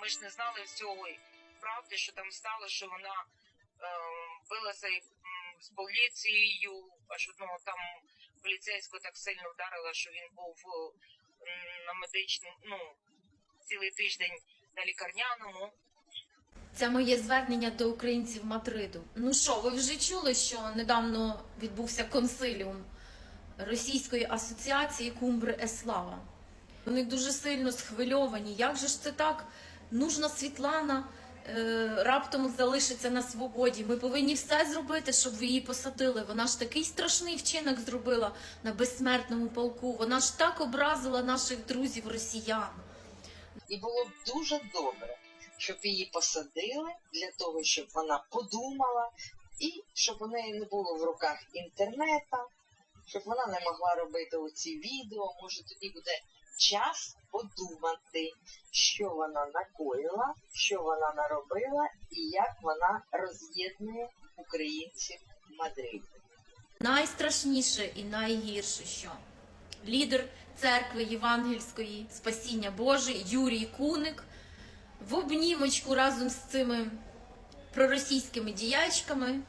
ми ж не знали всього правди, що там стало, що вона е, билася з поліцією, аж одного там поліцейського так сильно вдарила, що він був е, на медичному, ну, цілий тиждень на лікарняному. Це моє звернення до українців Мадриду. Ну що, ви вже чули, що недавно відбувся консиліум Російської асоціації Кумбри Еслава. Вони дуже сильно схвильовані. Як же ж це так? Нужна Світлана е, раптом залишиться на свободі. Ми повинні все зробити, щоб ви її посадили. Вона ж такий страшний вчинок зробила на безсмертному полку. Вона ж так образила наших друзів росіян. І було б дуже добре, щоб її посадили для того, щоб вона подумала, і щоб у неї не було в руках інтернета, щоб вона не могла робити оці відео. Може, тоді буде час подумати, що вона накоїла, що вона наробила і як вона роз'єднує українців в Мадриді. Найстрашніше і найгірше, що лідер церкви Євангельської Спасіння Боже Юрій Куник в обнімочку разом з цими проросійськими діячками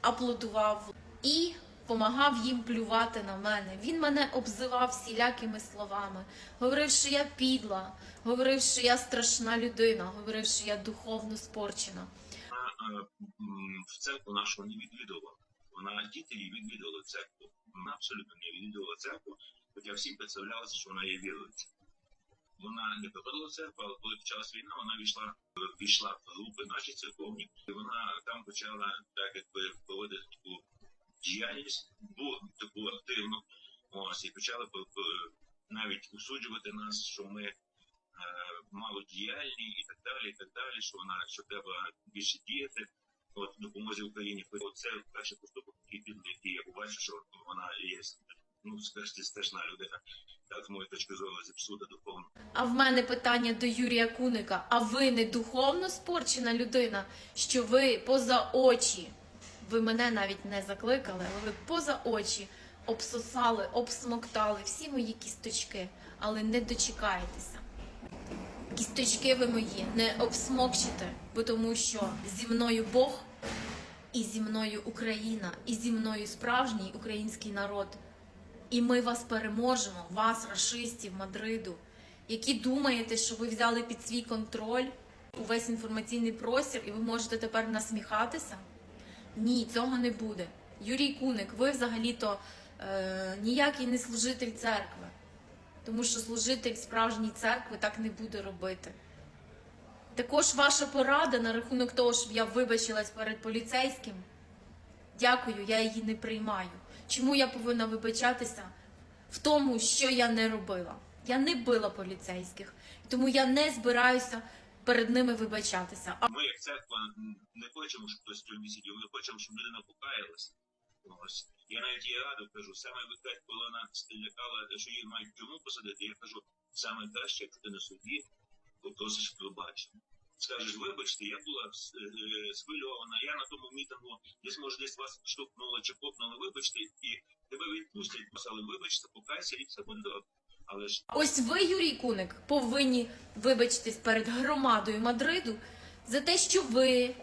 аплодував і помагав їм плювати на мене. Він мене обзивав всілякими словами, говорив, що я підла, говорив, що я страшна людина, говорив, що я духовно спорчена. вона е, в церкву нашу не відвідувала. Вона діти її відвідували церкву. Вона абсолютно не відвідувала церкву, хоча всім представлялося, що вона є віруюча. Вона не приходила в церкву, але коли почалась війна, вона війшла, війшла в групи наші церковні, і вона там почала так якби проводити таку діяльність, бу, таку активну. Ось і почала по- по- навіть усуджувати нас, що ми е, малодіяльні і так далі, і так далі, що вона що треба більше діяти. От допомозі Україні це перший поступок, який я побачив, що вона є ну скажете, страшна людина. Так з моєї точки зору зіпсута духовно. А в мене питання до Юрія Куника. А ви не духовно спорчена людина, що ви поза очі, ви мене навіть не закликали, але ви поза очі обсосали, обсмоктали всі мої кісточки, але не дочекаєтеся. Кісточки ви мої не обсмокчите, бо тому що зі мною Бог, і зі мною Україна, і зі мною справжній український народ. І ми вас переможемо, вас, рашистів Мадриду, які думаєте, що ви взяли під свій контроль увесь інформаційний простір, і ви можете тепер насміхатися? Ні, цього не буде. Юрій Куник, ви взагалі-то е, ніякий не служитель церкви, тому що служитель справжньої церкви так не буде робити. Також ваша порада на рахунок того, щоб я вибачилась перед поліцейським. Дякую, я її не приймаю. Чому я повинна вибачатися в тому, що я не робила? Я не била поліцейських, тому я не збираюся перед ними вибачатися. А Ми, як церква, не хочемо, щоб хтось тюрмі сидів, ми хочемо, щоб людина покаялась. Ось. Я навіть їй раду кажу, саме викать, коли вона лякала, що її мають тюрму посадити, я кажу, саме краще, якщо ти на суді попросиш пробачення. Скажеш, вибачте, я була е, е, схвильована, я на тому мітингу десь може десь вас штовхнула чи попнула, вибачте, і тебе відпустять, але вибачте, покайся і все буде добре. Але ж ось ви, Юрій Куник, повинні вибачитись перед громадою Мадриду за те, що ви,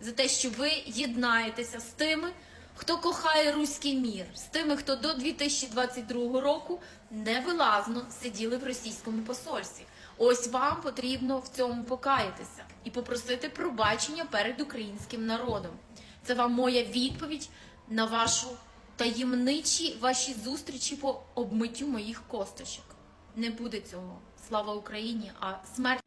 за те, що ви єднаєтеся з тими, хто кохає руський мір, з тими, хто до 2022 року невилазно сиділи в російському посольстві. Ось вам потрібно в цьому покаятися і попросити пробачення перед українським народом. Це вам моя відповідь на вашу таємничі ваші зустрічі по обмиттю моїх косточок. Не буде цього. Слава Україні! А смерть.